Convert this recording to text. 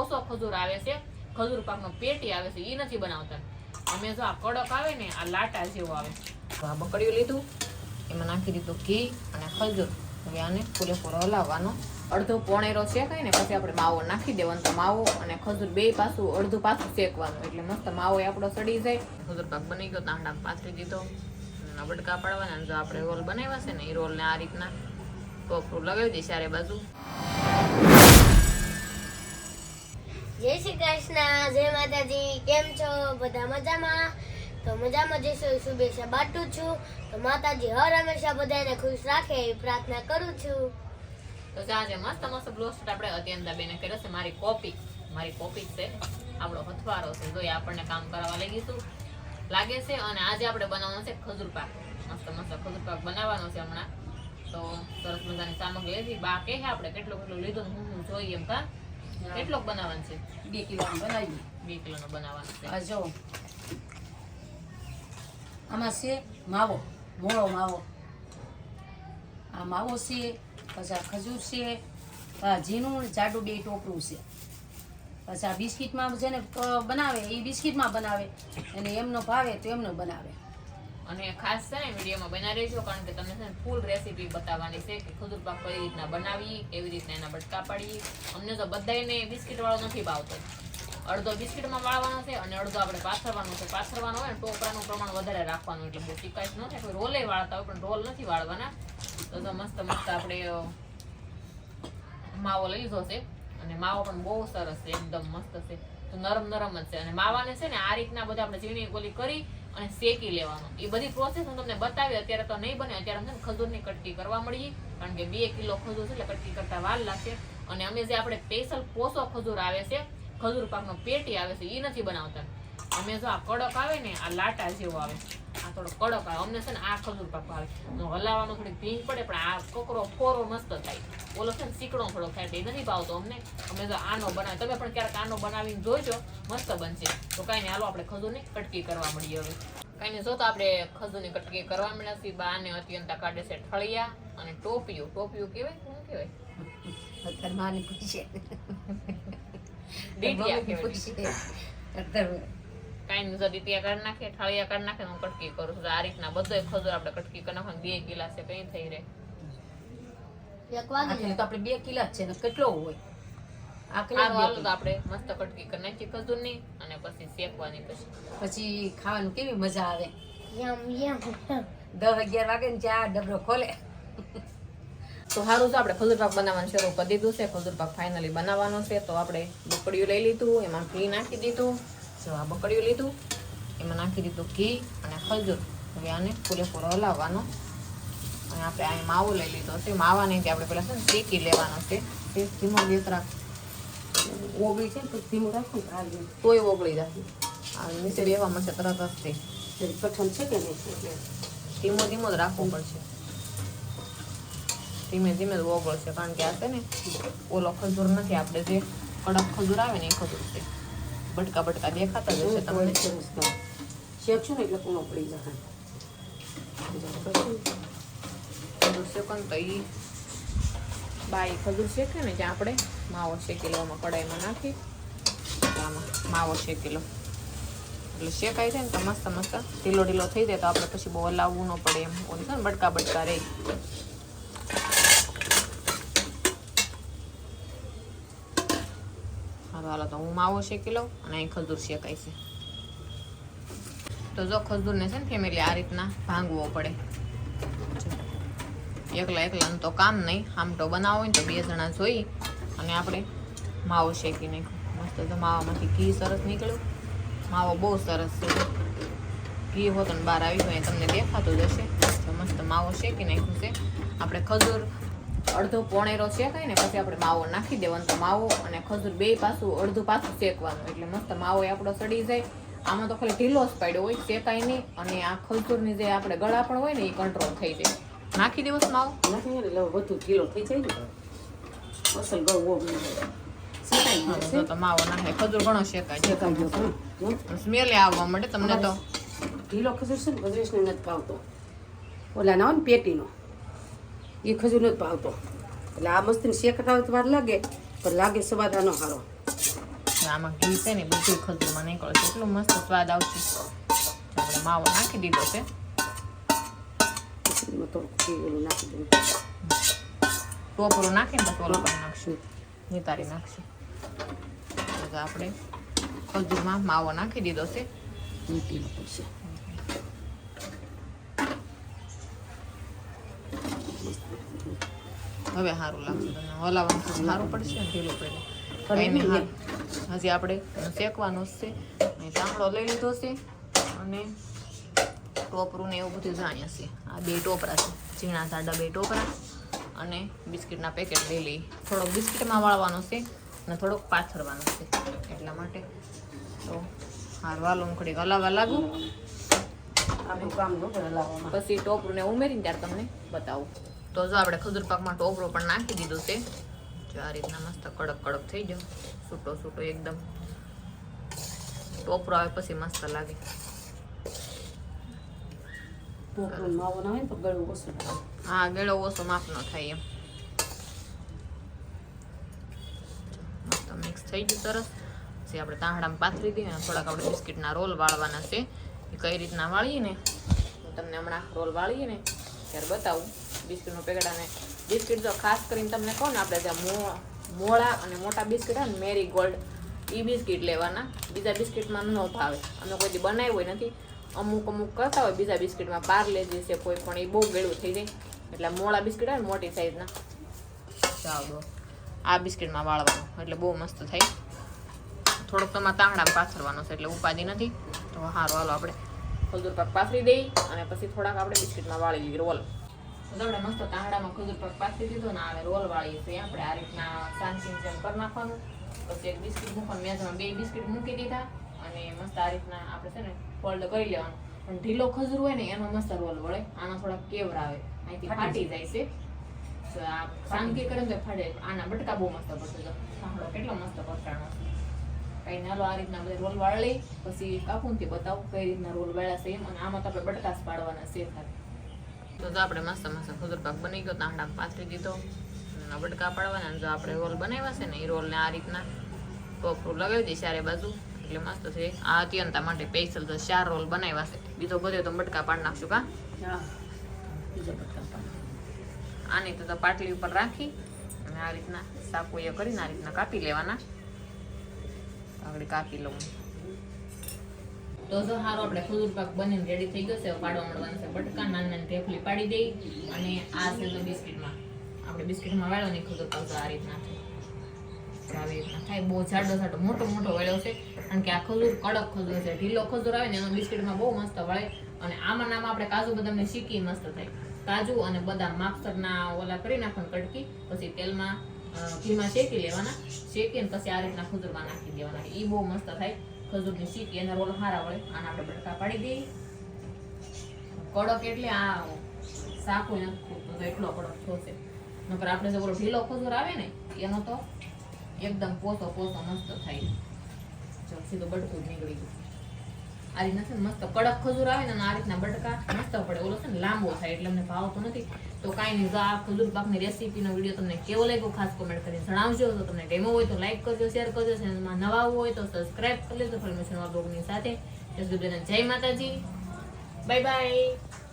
પોસો ખજૂર આવે છે. ખજૂર પાકનો પેટી આવે છે. એ નથી બનાવતા. અમે જો આ કડક આવે ને, આ લાટા જેવો આવે આ બકડીયું લીધું. એમાં નાખી દીધું ઘી અને ખજૂર. હવે આને પૂરેપૂરો હલાવવાનો. અડધો પોણેરો શેકાય ને, પછી આપણે માવો નાખી દેવાનો. તો માવો અને ખજૂર બે પાછું, અડધું પાછું શેકવાનું. એટલે મસ્ત માવો એ આપણો સડી જાય. ખજૂર પાક બની ગયો તાંડા પાથરી દીધો. બડકા પાડવાના. જો આપણે રોલ બનાવ્યા છે ને એ રોલને આ રીતના. ટોપરું લગાવી દઈએ ચારે બાજુ. જય શ્રી કૃષ્ણ, જય માતાજી, કેમ છો? બધા મજામાં? તો મજામાં જઈશું શુભેચ્છા બાટું છું. તો માતાજી, હર હંમેશા બધાને ખુશ રાખે એવી પ્રાર્થના કરું છું. તો આજે મસ્ત મસ્ત બ્લોસ્ટ આપણે અત્યંતા બેને કર્યો છે, મારી કોપી. મારી કોપી છે. આપણો હથવારો છે. જો આપણને કામ કરવા લાગીશું લાગે છે અને આજે આપણે બનાવવાનો છે ખજૂર પાક. મસ્ત મસ્ત ખજૂર પાક બનાવવાનો છે હમણાં. તો સરસ મજાની સામગ્રી લીધી બા કે આપણે કેટલું કેટલું લીધું હું જોઈએ એમ કા કેટલોક બનાવવાનો છે? બે કિલોનો બનાવી બે કિલોનો બનાવવાનો છે. આ જો. આમાં છે માવો મોળો માવો. આ માવો છે પછી આ ખજૂર છે ઝીણું જાડું બે ટોપરું છે. પછી આ બિસ્કિટમાં જેને બનાવે એ બિસ્કિટમાં બનાવે. અને એમનો ભાવે તો એમનો બનાવે. અને ખાસ છે ને વિડીયોમાં બના રહેજો, કારણ કે તમને છે ને ફૂલ રેસીપી બતાવવાની છે કે ખજૂર પાક કઈ રીતના બનાવી, એવી રીતના એના બટકા પાડી. અમને તો બધાયને બિસ્કિટ વાળો નથી ભાવતો. અડધો બિસ્કિટમાં વાળવાનો છે અને અડધો આપણે પાથરવાનો છે. પાથરવાનો હોય ને ટોપરાનું પ્રમાણ વધારે રાખવાનું, એટલે બહુ ચીકાશ ન થાય. રોલે વાળતા હોય, પણ રોલ નથી વાળવાના. તો તો મસ્ત મસ્ત આપણે માવો લઈ લીધો છે. અને માવો પણ બહુ સરસ છે, એકદમ મસ્ત છે. તો નરમ નરમ જ છે. અને માવાને છે ને આ રીતના બધા આપણે ઝીણી ગોલી કરી અને શેકી લેવાનો. એ બધી પ્રોસેસ હું તમને બતાવી, અત્યારે તો નહીં બને. અત્યારે અમને ખજૂરની કટકી કરવા મળી કારણ કે બે કિલો ખજૂર છે એટલે કટકી કરતા વાર લાગશે. અને અમે જે આપણે સ્પેશિયલ પોસો ખજૂર આવે છે, ખજૂર પાકનો પેટી આવે છે એ નથી બનાવતા. અમે જો આ કડક આવે ને આ લાટા જેવો આવે. આ થોડો કડક આવે. અમને છે ને આ ખજૂર પાકો આવે. હલાવવાનું થોડી ભીંગ પડે પણ આ કોકરો ફોરો મસ્ત થાય. ઓલો છે ને સીકણો થોડો થાય એ નથી ભાવતો અમને. અમે જો આનો બનાવે તમે પણ ક્યારેક આનો બનાવીને જોજો. મસ્ત બનશે. તો કાંઈ નહીં હાલો આપણે ખજૂરની કટકી કરવા મળીએ હવે. કાંઈ નહીં જો તો આપણે ખજૂરની કટકી કરવા મળ્યા છીએ. બા ને અત્યંત કાઢે છે ઠળિયા અને ટોપિયું ટોપિયું કહેવાય શું કહેવાય પૂછે. કાંઈ નહીં જો ડીટીયા કાઢી નાખે ઠાળિયા કાઢી નાખે હું કટકી કરું છું. આ રીતના બધો ખજૂર આપણે કટકી કરી નાખવાનું બે કિલા છે કઈ થઈ રહે. એક વાગી. તો આપણે બે કિલા જ છે ને કેટલો હોય? આપણે મસ્ત કટકી કરી નાખીએ ખજૂરની અને પછી શેકવાની પછી. પછી ખાવાનું કેવી મજા આવે? યમ યમ દસ અગિયાર વાગે ને ચા ડબરો ખોલે. તો સારું તો આપણે ખજૂરપાક બનાવવાનું શરૂ કરી દીધું છે. ખજૂરપાક ફાઇનલી બનાવવાનો છે તો આપણે બકડીયું લઈ લીધું એમાં ઘી નાખી દીધું. જો આ બકડ્યું લીધું એમાં નાખી દીધું ઘી અને ખજૂર. હવે આને પૂરેપૂરો હલાવવાનો. અને આપણે આ માવો લઈ લીધો છે. માવાને કે આપણે પહેલાં છે ને શેકી લેવાનો છે. તે ધીમો દેતરા ઓગળી છે તો ધીમો રાખું તોય ઓગળી જાય આ નીચે બેવા મળશે તરત જ તે. કઠણ છે કે નહીં? ધીમો ધીમો જ રાખવો પડશે. ધીમે ધીમે જ ઓગળશે. કારણ કે આ છે ને ઓલો ખજૂર નથી. આપણે જે કડક ખજૂર આવે ને એ ખજૂર છે. બટકા ભટકા દેખાતા જ હશે તમને. શેકશું ને એટલે પૂર્ણ પડી જાય ખજૂર શેકો ને તો એ બાઈ ખજૂર શેકે ને જ્યાં આપણે માવો શેકેલો આમાં કડાઈમાં નાખી આમાં માવો શેકેલો. એટલે શેકાઈ જાય ને તો મસ્ત મસ્ત ઢીલો ઢીલો થઈ જાય તો આપણે પછી બહુ હલાવવું ન પડે એમ. ઓલી ને બટકા બટકા રહે હાલો હાલો તો હું માવો શેકી લઉં અને અહીં ખજૂર શેકાય છે. તો જો ખજૂરને છે ને ફેમિલી આ રીતના ભાંગવો પડે. એકલા એકલાનું તો કામ નહીં આમટો બનાવો તો બે જણા જોઈ અને આપણે માવો શેકી નાખ્યો. મસ્ત તો માવામાંથી ઘી સરસ નીકળ્યું. માવો બહુ સરસ છે. ઘી હોત ને બહાર આવી હોય તમને દેખાતું જ હશે. તો મસ્ત માવો શેકી નાખ્યું છે. આપણે ખજૂર અડધો પોણેરો શેકાય ને પછી આપણે માવો નાખી દેવાનો. તો માવો અને ખજૂર બે પાછું અડધું પાછું શેકવાનું. એટલે મસ્ત માવો એ આપણો સડી જાય. આમાં તો ખાલી ઢીલો જ પાડ્યો હોય શેકાય નહીં. અને આ ખજૂરની જે આપણે ગળા પણ હોય ને એ કંટ્રોલ થઈ જાય. નાખી દેવો માવો? નાખી એટલે વધુ ઢીલો થઈ જાય ને. અસલ ગળું ઓગળી જાય શેકાઈ તો માવો નાખે. ખજૂર ઘણો શેકાય. હમ? સ્મેલ આવવા માટે તમને તો. ઢીલો ખજૂર છે ને ગજરેશને નથી ભાવતો. ઓલા ના હોય ને પેટીનો. એ ખજૂર નથી ભાવતો. એટલે આ મસ્તીને શેકતા હોય તો વાર લાગે પણ લાગે સવાદાનો હારો. ને આમાં ઘી છે ને બધું ખજૂરમાં નીકળશે એટલું મસ્ત સ્વાદ આવશે. આપણે માવો નાખી દીધો છે. ટોપરો નાખીને પછી ઓલું પણ નાખશું. નિતારી નાખશું. તો આપણે ખજૂરમાં માવો નાખી દીધો છે. મીઠી પડશે. હવે સારું લાગશે તમને. હલાવવાનું સારું પડશે ને ઢીલું પડે. હજી આપણે શેકવાનું છે. અને ચામડો લઈ લીધો છે. અને ટોપરું ને એવું બધું જાણીએ છે. આ બે ટોપરા છે. ઝીણા સાડા બે ટોપરા. અને બિસ્કિટના પેકેટ લઈ લઈ થોડોક બિસ્કિટમાં વાળવાનો છે અને થોડોક પાથરવાનો છે. એટલા માટે તો હાર. હું ઘડીક હલાવવા લાગુ. પછી ટોપરું ને ઉમેરીને ત્યારે તમને બતાવું. તો જો આપણે ખજૂર પાકમાં ટોપરું પણ નાખી દીધો છે. જો આ રીતના મસ્ત કડક કડક થઈ ગયો. છૂટો છૂટો એકદમ. ટોપરો આવે પછી મસ્ત લાગે. હા ગેળો ઓછો માપનો થાય એમ. મસ્ત મિક્સ થઈ ગયું સરસ. પછી આપણે તાંહડામાં પાથરી દઈએ અને થોડાક આપણે બિસ્કિટના રોલ વાળવાના છે. એ કઈ રીતના વાળીએ ને? તમને હમણાં રોલ વાળીએ ને ત્યારે બતાવું. બિસ્કિટનું પેકેટ અને બિસ્કિટ તો ખાસ કરીને તમને કહું ને આપણે ત્યાં મોળા અને મોટા બિસ્કિટ હોય ને મેરી ગોલ્ડ એ બિસ્કિટ લેવાના. બીજા બિસ્કિટમાં ન ભાવે. અમે કોઈ દી બનાવ્યું નથી. અમુક અમુક કરતા હોય બીજા બિસ્કિટમાં પાર્લે જે છે કોઈ પણ એ બહુ ગળું થઈ જાય. એટલે મોળા બિસ્કિટ હોય ને મોટી સાઈઝના. દો આ બિસ્કિટમાં વાળવાનું એટલે બહુ મસ્ત થાય. થોડોક તમારે તાંગડામાં પાથરવાનો છે એટલે ઉપાધિ નથી. તો સારું હાલો આપણે ખજૂર પાક પાથરી દઈ અને પછી થોડાક આપણે બિસ્કિટમાં વાળી લઈએ રોલ. તો આપણે મસ્ત તાંડામાં ખજૂર પાક પાથરી દીધો ને આવે રોલ વાળીએ છીએ. આપણે આ રીતના શાંતિ જેમ કરી નાખવાનું. પછી એક બિસ્કિટ મૂકવાનું. મેં બે બિસ્કિટ મૂકી દીધા અને મસ્ત આ રીતના આપણે છે ને ફોલ્ડ કરી લેવાનું. પણ ઢીલો ખજૂર હોય ને એનો મસ્ત રોલ વળે. આનો થોડા કેવર આવે. અહીંથી ફાટી જાય. છે. તો આ સાંગી કરે ને તો ફાટે. આના બટકા બહુ મસ્ત જો સાંભળો કેટલો મસ્ત પકડાણો કઈ નાલો આ રીતના બધા રોલ વાળી પછી કાકુનથી બતાવું કઈ રીતના રોલ વાળ્યા છે એમ અને આમાં તો આપણે બટકાસ પાડવાના છે ખાલી. તો જો આપણે મસ્ત મસ્ત ખુદર પાક બની ગયો તાંડા પાથરી દીધો બટકા પાડવાના અને જો આપણે રોલ બનાવ્યા છે ને એ રોલને આ રીતના ટોપરું લગાવી દઈએ ચારે બાજુ. એટલે મસ્ત છે. આ અત્યંતા માટે સ્પેશિયલ તો ચાર રોલ બનાવ્યા છે. બીજો બધો તો બટકા પાડી નાખશું કા. આની તો તો પાટલી ઉપર રાખી અને આ રીતના સાકુ એ કરીને આ રીતના કાપી લેવાના. આગળ કાપી લઉં. તો જો હારો આપણે ખજૂર પાક બનીને રેડી થઈ ગયો છે, પાડવા મળવાનું છે બટકા નાની નાની ઢેફલી પાડી દઈ અને આ છે તો બિસ્કિટમાં. આપણે બિસ્કિટમાં વાળો નહીં, ખજૂર તો આ રીતના આવી રીતના થાય. બહુ જાડો જાડો મોટો મોટો વળ્યો છે. કારણ કે આ ખજૂર કડક ખજૂર છે. ઢીલો ખજૂર આવે ને એનો બિસ્કિટમાં બહુ મસ્ત વળે. અને આમાં નામાં આપણે કાજુ બદામને શીકી મસ્ત થાય. કાજુ અને બદામ માપસરના ઓલા કરી નાખવાનું કડકી પછી તેલમાં ઘીમાં શેકી લેવાના. શેકીને પછી આ રીતના ખુદરમાં નાખી દેવાના. એ બહુ મસ્ત થાય. ખજૂરની શીકી એના રોલ હારા વળે. આને આપણે બટકા પાડી દઈએ. કડક એટલે આ સાકુ તો એટલો કડક થશે. નકર આપણે જે ઢીલો ખજૂર આવે ને, એનો તો એકદમ પોતો પોતો મસ્ત થાય. જો સીધો બટકું જ નીકળી ગયું. આ રીતના મસ્ત કડક ખજૂર આવે ને આ રીતના બટકા મસ્ત પડે. ઓલો છે ને, લાંબો થાય, એટલે અમને ભાવતો નથી. તો કાંઈ નહીં, જો આ ખજૂર પાકની રેસીપીનો વીડિયો તમને કેવો લાગ્યો, ખાસ કોમેન્ટ કરીને જણાવજો. તો તમને ડેમો હોય તો લાઈક કરજો શેર કરજો. ચેનલમાં નવા હોય તો સબસ્ક્રાઈબ કરી લેજો. ફરી મળશું સાથે. જય માતાજી. Bye bye